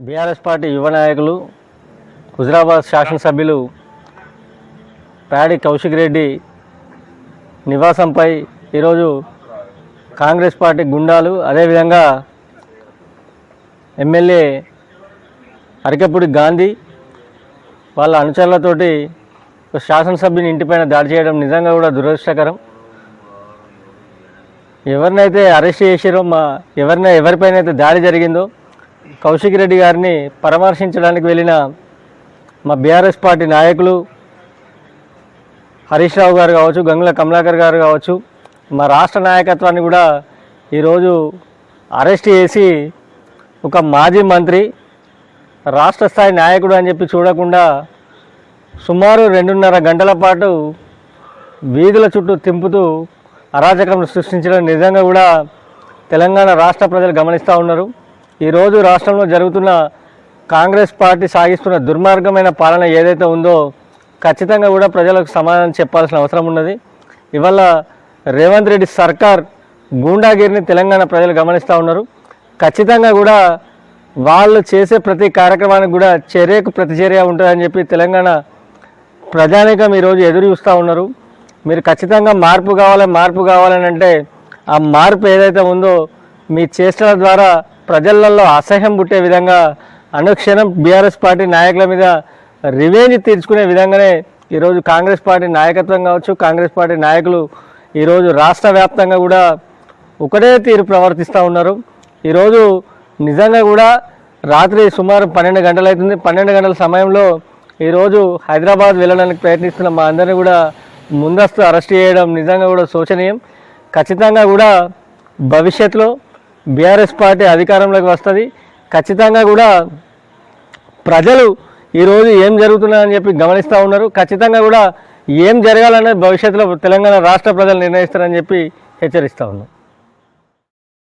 BRS party యువ నాయకులు హుజరాబాద్ శాసనసభ్యులు ప్యాడి కౌశిక్ రెడ్డి నివాసంపై ఈరోజు కాంగ్రెస్ పార్టీ గుండాలు అదేవిధంగా ఎమ్మెల్యే అరికపూడి గాంధీ వాళ్ళ అనుచరులతోటి శాసనసభ్యుని ఇంటిపైన దాడి చేయడం నిజంగా కూడా దురదృష్టకరం. ఎవరినైతే అరెస్ట్ చేసిరో మా ఎవరిన ఎవరిపైన అయితే దాడి జరిగిందో కౌశిక్ రెడ్డి గారిని పరామర్శించడానికి వెళ్ళిన మా బీఆర్ఎస్ పార్టీ నాయకులు హరీష్ రావు గారు కావచ్చు గంగుల కమలాకర్ గారు కావచ్చు మా రాష్ట్ర నాయకత్వాన్ని కూడా ఈరోజు అరెస్ట్ చేసి ఒక మాజీ మంత్రి రాష్ట్ర స్థాయి నాయకుడు అని చెప్పి చూడకుండా సుమారు రెండున్నర గంటల పాటు వీధుల చుట్టూ తింపుతూ అరాచకం సృష్టించడం నిజంగా కూడా తెలంగాణ రాష్ట్ర ప్రజలు గమనిస్తూ ఉన్నారు. ఈరోజు రాష్ట్రంలో జరుగుతున్న కాంగ్రెస్ పార్టీ సాగిస్తున్న దుర్మార్గమైన పాలన ఏదైతే ఉందో ఖచ్చితంగా కూడా ప్రజలకు సమాధానం చెప్పాల్సిన అవసరం ఉన్నది. ఇవాళ రేవంత్ రెడ్డి సర్కార్ గూండాగిరిని తెలంగాణ ప్రజలు గమనిస్తూ ఉన్నారు. ఖచ్చితంగా కూడా వాళ్ళు చేసే ప్రతి కార్యక్రమానికి కూడా చర్యకు ప్రతిచర్య ఉంటుందని చెప్పి తెలంగాణ ప్రజానికం ఈరోజు ఎదురు చూస్తూ ఉన్నారు. మీరు ఖచ్చితంగా మార్పు కావాలి మార్పు కావాలని అంటే ఆ మార్పు ఏదైతే ఉందో మీ చేష్టల ద్వారా ప్రజలలో అసహ్యం పుట్టే విధంగా అనుక్షణం బీఆర్ఎస్ పార్టీ నాయకుల మీద రివేంజ్ తీర్చుకునే విధంగానే ఈరోజు కాంగ్రెస్ పార్టీ నాయకత్వం కావచ్చు కాంగ్రెస్ పార్టీ నాయకులు ఈరోజు రాష్ట్ర వ్యాప్తంగా కూడా ఒకటే తీరు ప్రవర్తిస్తూ ఉన్నారు. ఈరోజు నిజంగా కూడా రాత్రి సుమారు పన్నెండు గంటలు అవుతుంది పన్నెండు గంటల సమయంలో ఈరోజు హైదరాబాద్ వెళ్ళడానికి ప్రయత్నిస్తున్న మా అందరినీ కూడా ముందస్తు అరెస్ట్ చేయడం నిజంగా కూడా శోచనీయం. ఖచ్చితంగా కూడా భవిష్యత్తులో బీఆర్ఎస్ పార్టీ అధికారంలోకి వస్తుంది. ఖచ్చితంగా కూడా ప్రజలు ఈరోజు ఏం జరుగుతున్నదని చెప్పి గమనిస్తూ ఉన్నారు. ఖచ్చితంగా కూడా ఏం జరగాలనేది భవిష్యత్తులో తెలంగాణ రాష్ట్ర ప్రజలు నిర్ణయిస్తారని చెప్పి హెచ్చరిస్తూ ఉన్నాం.